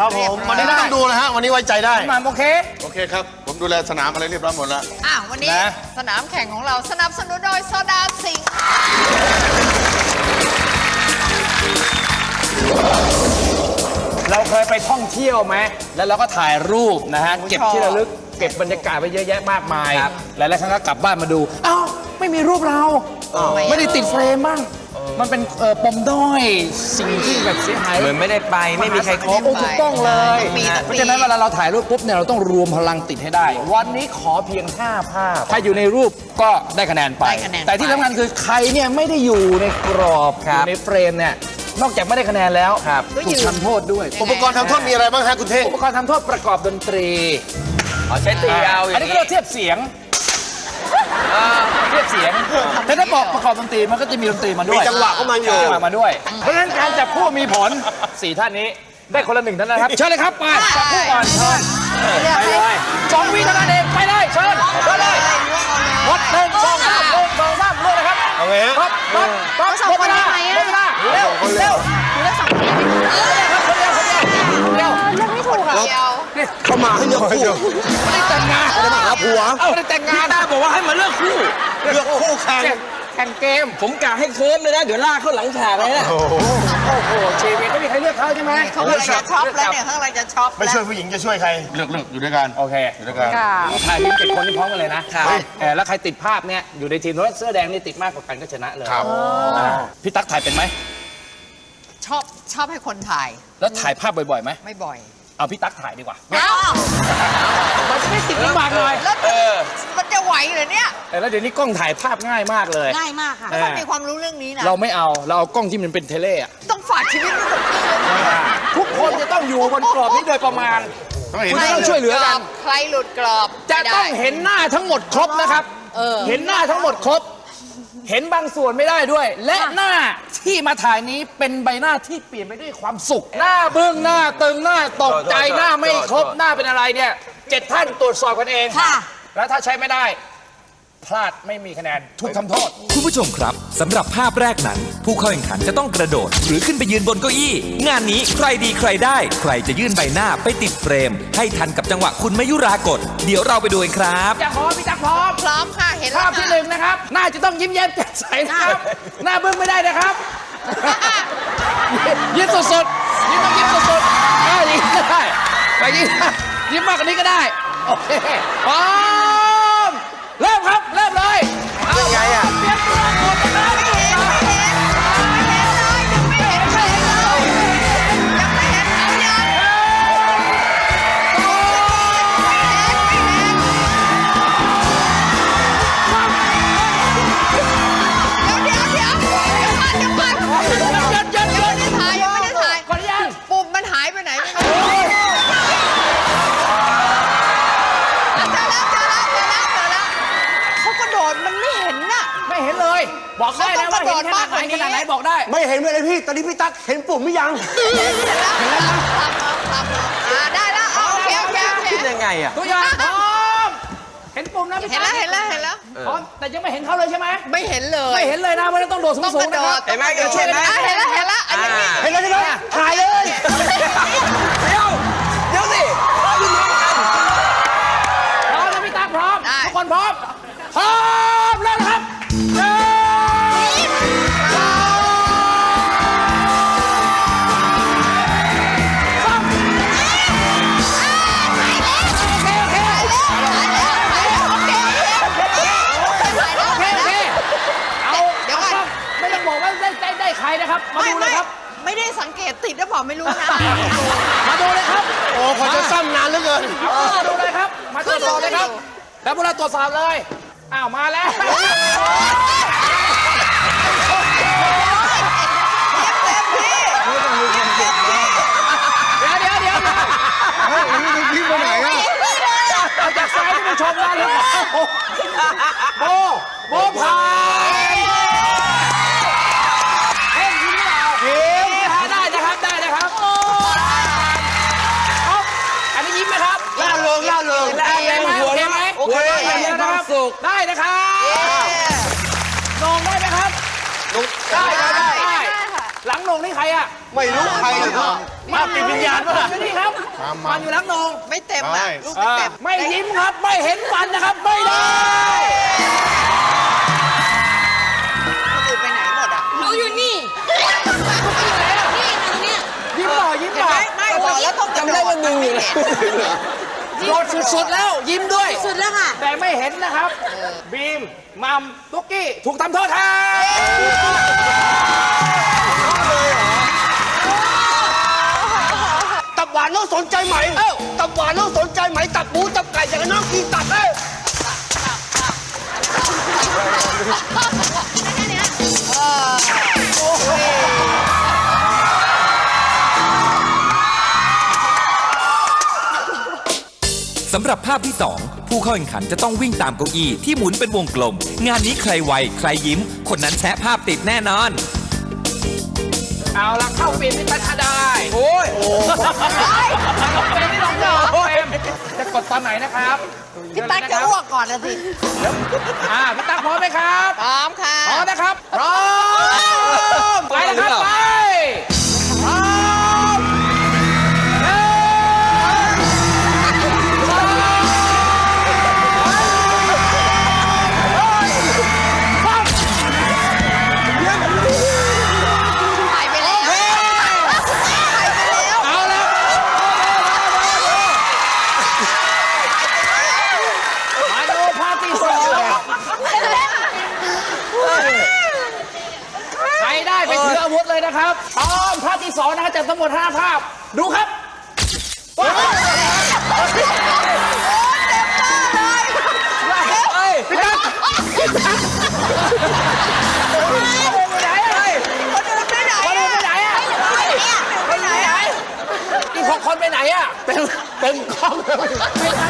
ครับผมวันนี้ไม่ต้องดูนะฮะวันนี้ไว้ใจได้ หมามโอเค โอเคครับ ผมดูแลสนามอะไรเรียบร้อยหมดแล้ว อะวันนี้นะ สนามแข่งของเราสนับสนุนโดยโซดาสิงห์เราเคยไปท่องเที่ยวไหม แล้วเราก็ถ่ายรูปนะฮะ เก็บที่ระลึก เก็บบรรยากาศไปเยอะแยะมากมาย หลายๆครั้งก็กลับบ้านมาดูอ้าวไม่มีรูปเรา ไม่ได้ติดเฟรมบ้าง มันเป็นเอ่อปมด้อยสิ่งที่แบบเสียหายเหมือนไม่ได้ไปไม่มีใครครบ โอ้ถูกต้องเลยต้องมีต้องมี เพราะฉะนั้นเวลาเราถ่ายรูปปุ๊บเนี่ยเราต้องรวมพลังติดให้ได้ วันนี้ขอเพียง 5 ภาพ ถ้าอยู่ในรูปก็ได้คะแนนไป ได้คะแนนไป แต่ที่สำคัญคือใครเนี่ยไม่ได้อยู่ในกรอบคอรับยู่ในเฟรมเนี่ยนอกจากไม่ได้คะแนนแล้วครับ ถูกทำโทษด้วยอุปกรณ์ทำโทษมีอะไรบ้างฮะคุณเท่ง อุปกรณ์ทำโทษประกอบดนตรี อ๋อใช้ตีเอาออันย่างนี้ก็นี้เรียกเทียบเสียง เทียบเสียงแต่ถ้าบอกประกอบดนตรีมันก็จะมีดนตรีมาด้วยมีจังหวะเข้ามาอยู่ จังหวะมาด้วย เพราะฉะนั้นการจับคู่มีผลสี่ท่านนี้ได้คนละหนึ่งท่านนะครับเชิญเลยครับไปจับคู่ก่อนเชิญเลือกไปให้เลยสองวิเท่านั้นเองไปเลยเชิญเชิญเลยหมดหนึ่งสองสามหนึ่งสองสามเลยนะครับเอาไงฮะปั๊บปั๊บปั๊บสองหมดคเวนลาได้ไหมหมดเวลาเร็วเร็วคุณเลือกสองคนได้ไหมครับคนเดียว คนเดียวคนเดียวเลือกไม่ถูกอะเดียวนี่เข้ามาให้เลือกคู่ไม่ได้แต่งงานไม่ได้มาหาผัวไม่ได้แต่งงานตาบอกว่าให้มาเลือกคู่เลือกคู่แข่งแข่งเกม ผมกะให้เคิร์มเลยนะเดี๋ยวลากเข้าหลังฉากเลยนะโอ้โหชีวิตไม่มีใครเลือกเขาใช่ไหมเขากำลังจะช็อปแล้วเนี่ยเขากำลังจะช็อปไม่แล้วช่วยผู้หญิงจะช่วยใครเลือกเลือกอยู่ด้วยกันโอเคอยู่ด้วยกันถ่ายทีมเจ็ดคนที่พร้อมกันเลยนะครับเออแล้วใครติดภาพเนี่ยอยู่ในทีมรถเสื้อแดงนี่ติดมากกว่ากันก็ชนะเลยครับอ่าพี่ตั๊กถ่ายเป็นไหมช อบชอบให้คนถ่าย แล้วถ่ายภาพบ่อยๆไหมไม่บ่อยเอาพี่ตั๊กถ่ายดีกว่าเอ้ามันจะไม่ติดลำบากหน่อยแล้วมันจะไหวเหรอเนี่ยเออแล้วเดี๋ยวนี้กล้องถ่ายภาพง่ายมากเลย ง่ายมากค่ะเออต้องมีความรู้เรื่องนี้นะ เราไม่เอา เราเอากล้องที่มันเป็นเทเลอะต้องฝากชีวิตไว้กับพี่เลยนะทุกคนจะต้องอยู่บนกรอบนี้โดยประมาณต้องเห็นคุณจะต้องช่วยเหลือกัน ใครหลุดกรอบ จะไม่ได้ต้องเห็นหน้าทั้งหมดครบนะครับเออเห็นหน้าทั้งหมดครบ เห็นบางส่วนไม่ได้ด้วย และหน้าที่มาถ่ายนี้เป็นใบหน้าที่เปลี่ยนไปด้วยความสุข หน้าบึ้งหน้าตึงหน้าตกใจหน้าไม่ครบหน้าเป็นอะไรเนี่ยเจ็ดท่านตรวจสอบกันเองค่ะ แล้วถ้าใช้ไม่ได้ พลาดไม่มีคะแนนถูกทำโทษ คุณผู้ชมครับสำหรับภาพแรกนั้น ผู้เข้าแข่งขันจะต้องกระโดด หรือขึ้นไปยืนบนเก้าอี้ งานนี้ใครดีใครได้ ใครจะยื่นใบหน้าไปติดเฟรม ให้ทันกับจังหวะคุณมยุรากฏเดี๋ยวเราไปดูกันครับ จะพร้อมพี่จักรพร้อม พร้อมค่ะ เห็นแล้ภาวพที่หนึ่งนะครับหน้าจะต้องยิ้มแย้มแจ่มใสนะครับ หน้าบึ้งไม่ได้นะครับ ยิ้มสดๆยิ้มต้องยิ้มสดๆได้ยิ้มได้ไปยิ้มยิ้มมากกว่านี้ก็ได้ โอเคพร้อม ได้ไม่เห็นเลยพี่ ตอนนี้พี่ตั๊กเห็นปุ่มไม่ยังอ่าได้แล้วเอาโอเคโอเคโอเคคิดยังไงอะตัวอย่างพร้อม เห็นปุ่มนะพี่เห็นแล้วเห็นแล้วเห็นแล้ว พร้อม แต่ยังไม่เห็นเขาเลยใช่ไหมไม่เห็นเลยไม่เห็นเลยนะเพราะฉะนั้นต้องโดดต้องสูกงระๆโดนะครับดเห็นไหมต้องกระโดดเห็นไหมอะเห็นแล้วเห็นแล้วอันนี้อ่าเห็นแล้วใช่ไหมถ่ายเลย เดี๋ยวเดี๋ยวสิยืนรวมกันพร้อมนะพี่ตั๊กพร้อมได้ ทุกคนพร้อมพร้อมแล้วนะครับ ครนะครับ มาดูเลยครับไม่ได้สังเกตติดหรือเปล่าไม่รู้นะ มาดูเลยครับโอ้พอจะซ้ำนานเหลือเกิน เอามาดูเลยครับ มาตรวจสอบเลยครับแล้วพวกเราตรวจสอบเลย อ้าว มาแล้ว เดี๋ยวเดี๋ยวเดี๋ยวพี่ไปไหนอะเอาจากซ้ายที่ผู้ชมได้เลยโบโบผ่าน ไม่รู้ใครเลยครับมาติดวิญญาณป่ะนี่ครับมามามันอยู่ล้างนงไม่เต็มไม่อะลูกไม่เต็มไม่ยิ้มครับไม่เห็นฟันนะครับไม่ได้คนอื่นไปไหนหมดอะหนูอยู่นี่นี่ตรงเนี้ยยิ้มหน่อยยิ้มหน่อยไม่บอกแล้วต้องจำได้ว่าหนึ่งอยู่นะโดดสุดๆแล้วยิ้มด้วย สุดแล้วค่ะ แต่ไม่เห็นนะครับ บีมมัมตุ๊กกี้ ถูกทำโทษครับ หวานน้องสนใจไหมตับหวานน้องสนใจไหม ตับหมูตับไก่อย่างนั้นน้องกินตับเอ้ยสำหรับภาพที่ 2 ผู้เข้าแข่งขันจะต้องวิ่งตามเก้าอี้ที่หมุนเป็นวงกลม งานนี้ใครไว ใครยิ้ม คนนั้นแชะภาพติดแน่นอน เอาละเข้าเฟรมที่พัชได้ โอ้ยโอ้ยเฟรมที่ลองเจอเฟรมจะกดตอนไหนนะครับพี่ตั๊กจะอ้วกก่อนนะสิอ่าพี่ตั๊กพร้อมไหมครับ พร้อมค่ะ พร้อมนะครับ พร้อม ไปแล้วครับไป หมด 5 ภาพ ดูครับเฮ้ยพี่ตั๊กไปไหนอะคนอื่นไปไหนคนอื่นไปไหนอะไปไหนอะอีกหกคนไปไหนอะเต็มเต็มกล้องเลยไม่ทันเอาหมดเลย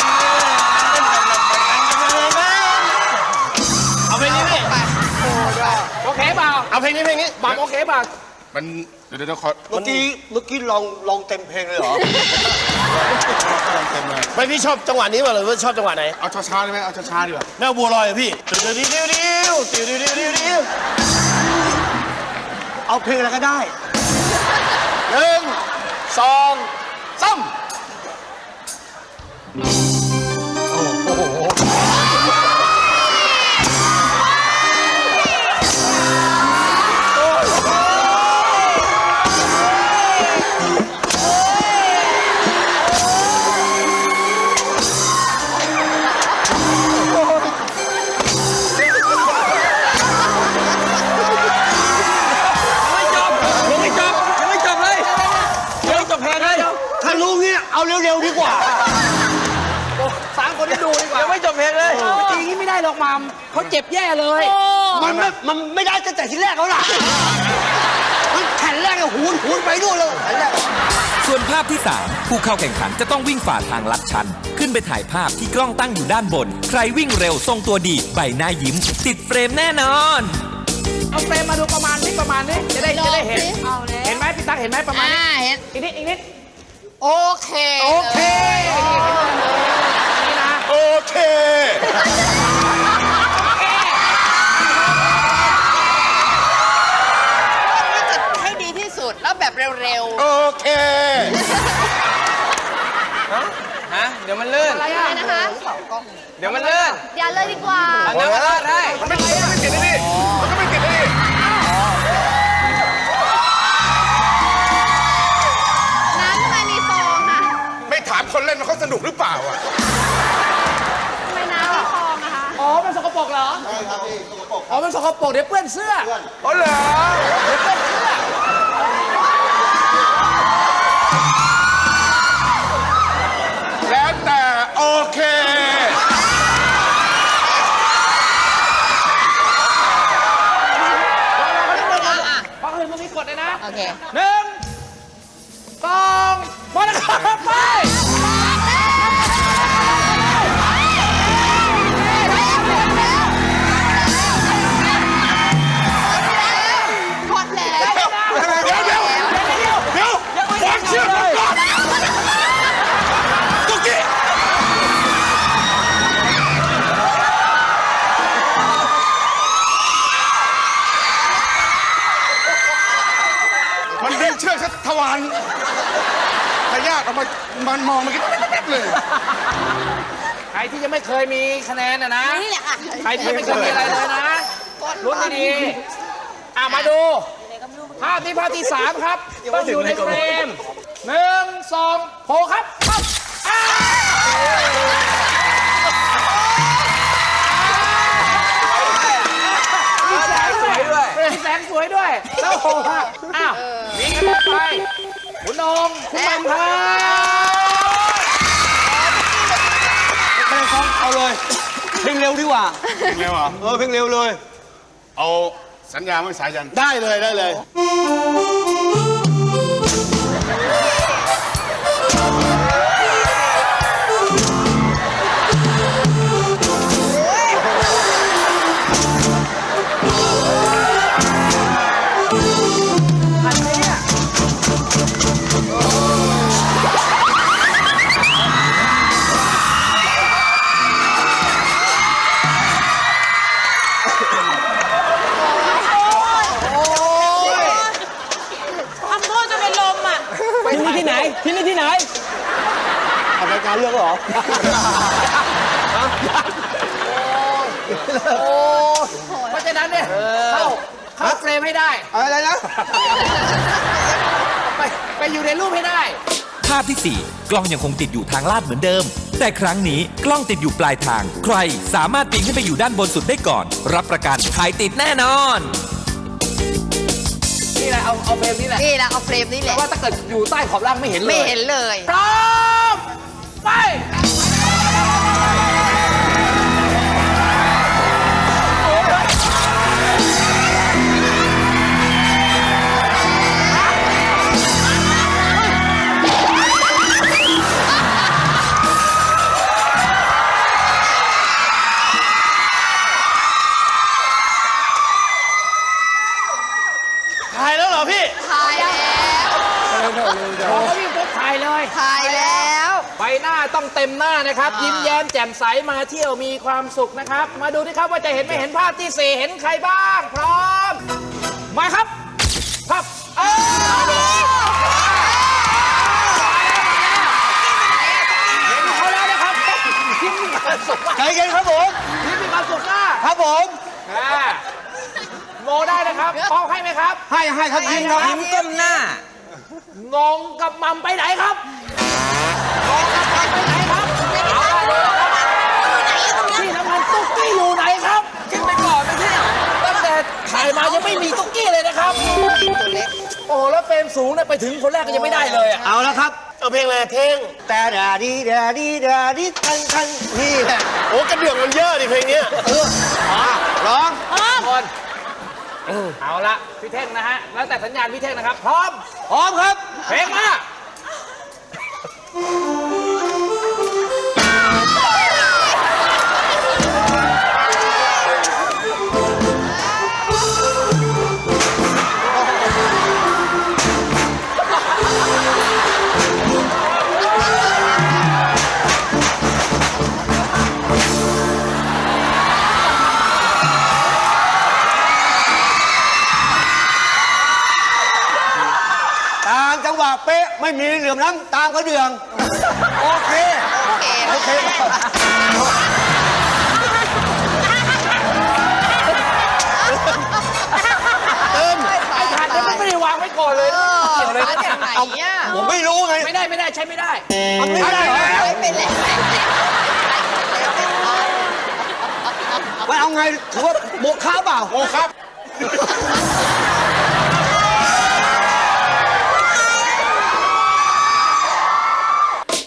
โอเคเปล่าเอาเพลงนี้เพลงนี้บัมโอเคเปล่ามันเดี๋ยวเดี๋ยวขอเมื่อกี้เมื่อกี้ลองลองเต็มเพลงเลยเหรอลองเต็มเลยไม่พี่ชอบจังหวะนี้มาเลยว่าชอบจังหวะไหนเอาช้าๆได้ไหมเอาช้าๆดีกว่าแมวบัวลอยอะพี่ติวดิวดิวดิวติวดิวดิวดิวดิวเอาเพลงอะไรก็ได้หนึ่งสองสาม เอาเร็วๆดีกว่าสามคนที่ดูดีกว่ายังไม่จบเพลงเลยจริงนี้ไม่ได้หรอกมัมเขาเจ็บแย่เลย มันไม่มันไม่ได้ตั้งแต่ทีแรกแล้วล่ะมันแผ่นแรกอะหูนหูนไปนู่นเลยแผ่นแรกส่วนภาพที่ 3 ผู้เข้าแข่งขันจะต้องวิ่งฝ่าทางลัดชัน ขึ้นไปถ่ายภาพที่กล้องตั้งอยู่ด้านบน ใครวิ่งเร็วทรงตัวดีใบหน้ายิ้ม ติดเฟรมแน่นอนเอาเฟรมมาดูประมาณนี้ประมาณนี้จะได้จะได้เห็นเอาแล้วเห็นไหมพี่ตั๊กเห็นไหมประมาณอ่านี้เห็นอีกนิดอีกนิด โอเคโอเคนี่นะโอเค นี่จะให้ดีที่สุดแล้วแบบเร็วโอเค ฮะ เดี๋ยวมันลื่นอะไรนะคะ เดี๋ยวมันลื่นอย่าเลยดีกว่า เอาน้ำมาราดได้มันไม่มันไม่เก็บได้ดิมัน อ ใช่ครับพี่สกปรกคอ๋อมันสกปรกเดี๋ยวเปื้อนเสื้อ เพื่อนอ๋อเหรอแล้วแต่โอเค พอเห็นพวกนี้กดเลยนะโอเคหนึ่งสองมดแล้วครับไป พยาธิออกมามันมองเมันก็เลย ใครที่ยังไม่เคยมีคะแนนนะนะ นี่แหละค่ะใครที่ยังไม่เคยมีอะไรเลยนะลุ้นให้ดีๆอะมาดู ภาพนี้ภาพที่สามครับ ต้องอยู่ในเฟรมหนึ่งสองโผล่ครับปั๊บอ้าวมีแสงด้วยมีแสงสวยด้วยแล้วโผล่ครับอ้าวมีคะแนนไป คุณโหนงคุณบังครับไม่ต้องซ้อมเอาเลย เพลงเร็วดีกว่า เร็วเหรอเออเพลงเร็วเลย เอาสัญญาไม่สายยัน ได้เลยได้เลย ยการเรื่องเหรอเพราะฉะนั้นเนี่ยเข้าเข้าเฟรมให้ได้ อะไรนะ ไปไปอยู่ในรูปให้ได้ ภาพที่ 4 กล้องยังคงติดอยู่ทางลาดเหมือนเดิม แต่ครั้งนี้กล้องติดอยู่ปลายทาง ใครสามารถปีนขึ้นไปอยู่ด้านบนสุดได้ก่อน รับประกันถ่ายติดแน่นอน นี่แหละเอาเอาเฟรมนี้แหละนี่แหละเอาเฟรมนี่แหแต่ละว่าถ้าเกิดอยู่ใต้ขอบล่างไม่เห็นเลยไม่เห็นเลย พร้อม ไปถ่ายแล้วเหรอพี่ถ่ายแล้วขอเขาวิ่งปุ๊บถ่ายเลยถ่ายแล้ว ใบหน้าต้องเต็มหน้านะครับ ยิ้มแย้มแจ่มใสมาเที่ยวมีความสุขนะครับ มาดูดิครับว่าจะเห็นไม่เห็นภาพที่สี่เห็นใครบ้าง พร้อม มาครับภาพเออเห็นเขาแล้วนะครับยิ้มมีความสุขมากใจเย็นครับผมยิ้มมีความสุขมากครับผมอ่าโมได้นะครับป้องให้ไหมครับ ให้ให้ครับยิ้มครับยิ้มก้มหน้างงกับมัมไปไหนครับ งงกับมัมไปไหนครับเอาละดูนะครับที่น้ำมันตุ๊กกี้อยู่ไหนครับ ขึ้นไปก่อนไม่ใช่เหรอตั้งแต่ถ่ายมายังไม่มีตุ๊กกี้เลยนะครับตัวเล็กโอ้แล้วเฟรมสูงเนี่ยไปถึงคนแรกก็ยังไม่ได้เลยอะเอาแล้วครับ เอาเพลงอะไรเพลงแต่ดาดีดาดีดาดีทันทันนี่แหละโอ้กระเดื่องมันเยอะดิเพลงเนี้ยเออร้องคนเอาละพี่เท่งนะฮะ แล้วแต่สัญญาณพี่เท่งนะครับ พร้อม พร้อมครับ เพลงมา เป๊ะไม่มีเหลื่อมล้ำตามกระเดื่อง โอเค โอเคโอเคไอ้ถ่านเนี่ยมันไม่ได้วางไว้ก่อนเลยเออเกี่ยวเลยนะเนี่ยไหนอะผมไม่รู้ไงไม่ได้ไม่ได้ใช้ไม่ได้ทำไม่ได้แล้วไม่เป็นแล้วว่าเอาไงถือว่าโมฆะเปล่า โอ้ครับ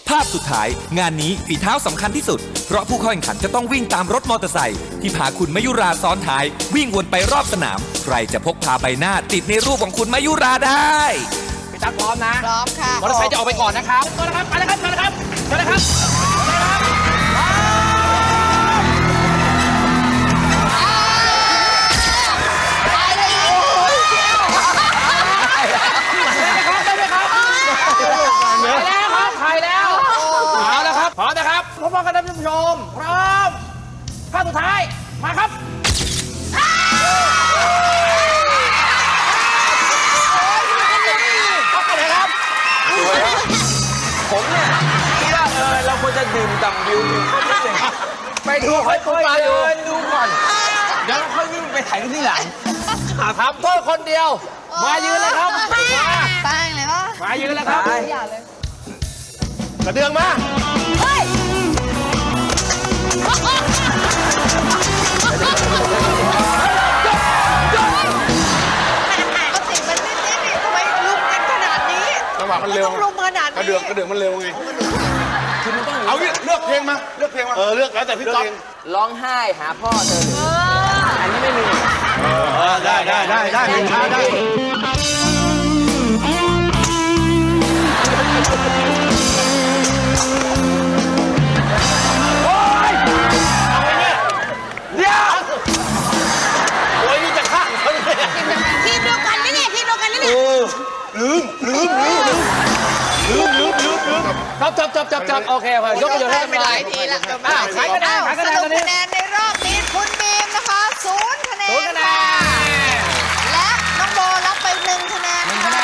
ภาพ สุดท้าย งานนี้ฝีเท้าสำคัญที่สุด เพราะผู้เข้าแข่งขันจะต้องวิ่งตามรถมอเตอร์ไซค์ที่พาคุณมายุราซ้อนท้าย วิ่งวนไปรอบสนาม ใครจะพกพาใบหน้าติดในรูปของคุณมายุราได้ พี่ตั๊กพร้อมนะพร้อมค่ะ มอเตอร์ไซค์จะออกไปก่อนนะครับตัวนะครับ ไปเลยครับ ไปเลยครับ ไปเลยครับ ชม พร้อมภาพสุดท้าย มาครับผมเนี่ยคิดว่าเออเราควรจะดื่มด่ำวิววิวนิดนึงไปดูค่อยค่อยๆๆเดิเดินนดูก่อนเดี๋ยวเราค่อยวิ่งไปถ่ายรูปที่หลังทำโทษคนเดียว มายืนเลยครับ มา แป้งเลยวะมายืนเลยครับกระเดืองมาเฮ้ย ก็ติดมันนิดนิดนี่ทำไมลุมกันขนาดนี้จังหวะมันเร็วต้องลุมขนาดกระนี้เดือกกระเดือกมันเร็วไงเอางี้เลือกเพลงมาเลือกเพลงมาเออเลือกแล้วแต่พี่ก๊อฟร้องไห้หาพ่อเธอเลยอันนี้ไม่มี ได้ได้ได้ได้เพลงช้าได้ อลืมลืมลืมลืมลืมลืมลืมลืมจับจับจับจับจับโอเคมายกไปรโยชน์ให้ไปหลายทีละอ้าวใคก็ได้ใครก็ได้ตอนนี้คะแนนในรอบนี้คุณบีมนะคะศูนย์คะแนนค่ะและน้องโบรับไปหนึ่งคะแนนค่ะ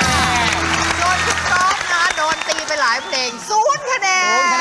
โดนคุณต๊อบนะโดนตีไปหลายเพลงศูนย์คะแนน